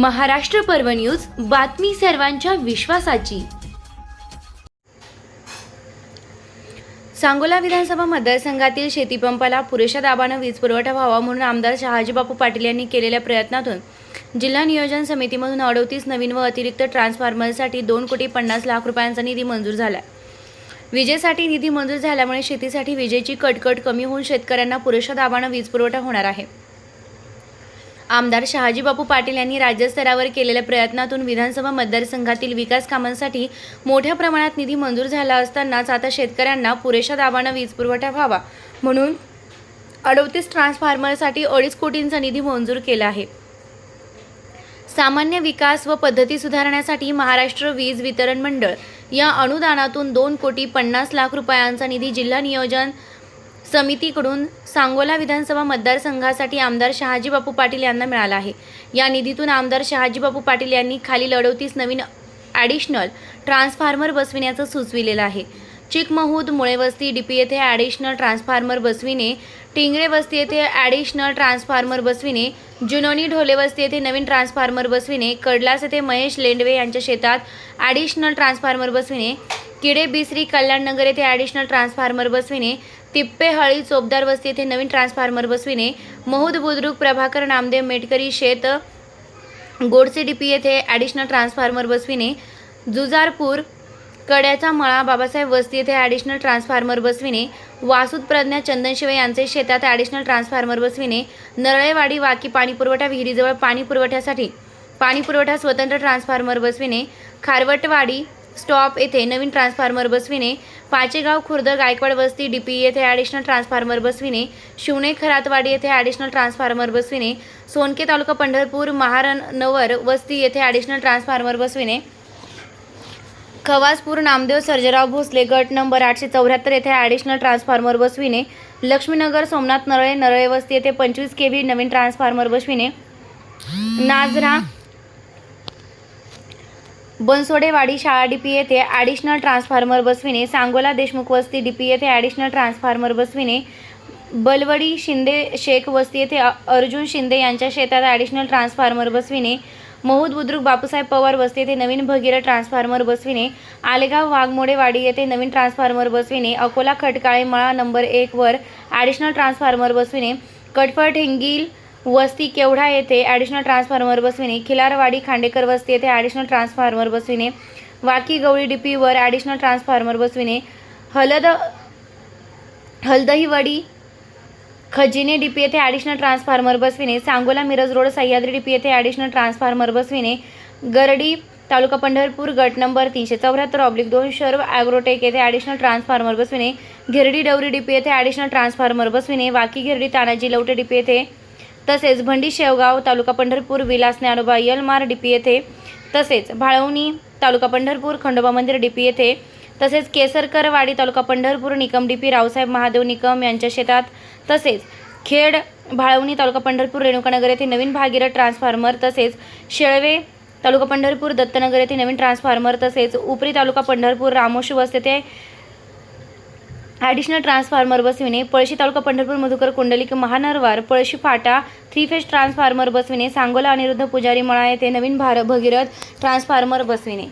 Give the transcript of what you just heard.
महाराष्ट्र पर्व न्यूज बातमी सर्वांच्या विश्वासाची. सांगोला विधानसभा मतदारसंघातील शेतीपंपाला पुरेशा दाबानं वीज पुरवठा व्हावा म्हणून आमदार शहाजीबापू पाटील यांनी केलेल्या प्रयत्नातून जिल्हा नियोजन समितीमधून अडोतीस नवीन व अतिरिक्त ट्रान्सफॉर्मरसाठी दोन कोटी पन्नास लाख रुपयांचा निधी मंजूर झाला विजेसाठी निधी मंजूर झाल्यामुळे शेतीसाठी विजेची कटकट कमी होऊन शेतकऱ्यांना पुरेशा दाबानं वीज पुरवठा होणार आहे. आमदार शहाजीबापू पाटील यांनी राज्यस्तरावर केलेल्या प्रयत्नातून विधानसभा मतदारसंघातील विकास कामांसाठी मोठ्या प्रमाणात निधी मंजूर झाला असतानाच आता शेतकऱ्यांना पुरेशा दाबानं वीज पुरवठा व्हावा म्हणून अडोतीस ट्रान्सफॉर्मरसाठी अडीच कोटींचा निधी मंजूर केला आहे. सामान्य विकास व पद्धती सुधारण्यासाठी महाराष्ट्र वीज वितरण मंडळ या अनुदानातून दोन कोटी पन्नास लाख रुपयांचा निधी जिल्हा नियोजन समितीकडून सांगोला विधानसभा मतदारसंघासाठी आमदार शहाजीबापू पाटील यांना मिळाला आहे. या निधीतून आमदार शहाजीबापू पाटील यांनी खाली लढवतीस नवीन ॲडिशनल ट्रान्सफॉर्मर बसविण्याचं सुचविलेलं आहे. चिकमहूद मुळेवस्ती डी डीपी येथे ॲडिशनल ट्रान्सफॉर्मर बसविणे टिंगळे वस्ती येथे ॲडिशनल ट्रान्सफॉर्मर बसविणे जुनोनी ढोले वस्ती येथे नवीन ट्रान्सफॉर्मर बसविणे कडलास येथे महेश लेंडवे यांच्या शेतात ॲडिशनल ट्रान्सफॉर्मर बसविणे किडे बिसरी कल्याणनगर येथे ॲडिशनल ट्रान्सफॉर्मर बसविणे तिप्पेहळी चोपदार वस्ती येथे नवीन ट्रान्सफॉर्मर बसविणे. महूद बुद्रुक प्रभाकर नामदेव मेटकरी शेत गोडसे डीपी येथे ॲडिशनल ट्रान्सफॉर्मर बसविणे. जुजारपूर कड्याचा मळा बाबासाहेब वस्ती येथे ॲडिशनल ट्रान्सफॉर्मर बसविणे. वासूद प्रज्ञा चंदनशिवे यांचे शेतात ॲडिशनल ट्रान्सफॉर्मर बसविणे. नरळेवाडी वाकी पाणीपुरवठा विहिरीजवळ पाणी पुरवठ्यासाठी पाणीपुरवठा स्वतंत्र ट्रान्सफॉर्मर बसविणे. खारवटवाडी स्टॉप येथे नवीन ट्रान्सफॉर्मर बसविणे. पाचेगाव खुर्द गायकवाड वस्ती डीपी येथे ॲडिशनल ट्रान्सफॉर्मर बसविणे शिवणे खरातवाडी येथे ॲडिशनल ट्रान्सफॉर्मर बसविणे सोनके तालुका पंढरपूर महारनवर वस्ती येथे ॲडिशनल ट्रान्सफॉर्मर बसविणे. खवासपूर नामदेव सर्जराव भोसले गट नंबर आठशे चौऱ्याहत्तर येथे ॲडिशनल ट्रान्सफॉर्मर बसविणे. लक्ष्मीनगर सोमनाथ नरळे नरळे वस्ती येथे पंचवीस के व्ही नवीन ट्रान्सफॉर्मर बसविणे. नाझरा बनसोडेवाडी शाळा डीपी येथे ॲडिशनल ट्रान्सफॉर्मर बसविणे. सांगोला देशमुख वस्ती डीपी येथे ॲडिशनल ट्रान्सफॉर्मर बसविणे. बलवडी शिंदे शेख वस्ती येथे अर्जुन शिंदे यांच्या शेतात ॲडिशनल ट्रान्सफॉर्मर बसविणे. महूद बुद्रुक बापूसाहेब पवार वस्ती येथे नवीन भगीर ट्रान्सफॉर्मर बसविणे. आलेगाव वाघमोडेवाडी येथे नवीन ट्रान्सफॉर्मर बसविणे. अकोला खटकाळे मळा नंबर एकवर ॲडिशनल ट्रान्सफॉर्मर बसविणे. कटफळ ठेंगील वस्ती केवढा येथे ॲडिशनल ट्रान्सफॉर्मर बसविणे. खिलारवाडी खांडेकर वस्ती येथे ॲडिशनल ट्रान्सफॉर्मर बसविणे. वाकी गवळी डिपीवर ॲडिशनल ट्रान्सफॉर्मर बसविणे. हलद हलदहीवाडी खजिने डीपी येथे ॲडिशनल ट्रान्सफॉर्मर बसविणे. सांगोला मिरज रोड सह्याद्री डीपी येथे ॲडिशनल ट्रान्सफॉर्मर बसविणे. गरडी तालुका पंढरपूर गट नंबर तीनशे चौऱ्याहत्तर ऑब्लिक दोन शर्व ॲग्रोटेक येथे ॲडिशनल ट्रान्सफॉर्मर बसविणे. गिरडी डवरी डीपी येथे ॲडिशनल ट्रान्सफॉर्मर बसविणे. वाकी गिरडी तानाजी लवटे डीपी येथे तसेच भंडी शेवगाव तालुका पंढरपूर विलास ज्ञानोबा यलमार डीपी येथे. तसेच भाळवणी तालुका पंढरपूर खंडोबा मंदिर डीपी येथे. तसेच केसरकरवाडी तालुका पंढरपूर निकम डीपी रावसाहेब महादेव निकम यांच्या शेतात. तसेच खेड भाळवणी तालुका पंढरपूर रेणुकानगर येथे नवीन भागीरथ ट्रान्सफॉर्मर तसेच शेळवे तालुका पंढरपूर दत्तनगर येथे नवीन ट्रान्सफॉर्मर तसेच उपरी तालुका पंढरपूर रामोशी वस्ती येथे ॲडिशनल ट्रान्सफॉर्मर बसविणे पळशी तालुका पंढरपूर मधुकर कुंडलिक महानरवार पळशी फाटा थ्री फेज ट्रान्सफॉर्मर बसविणे सांगोला अनिरुद्ध पुजारी मळा येथे नवीन भार भगीरथ ट्रान्सफॉर्मर बसविणे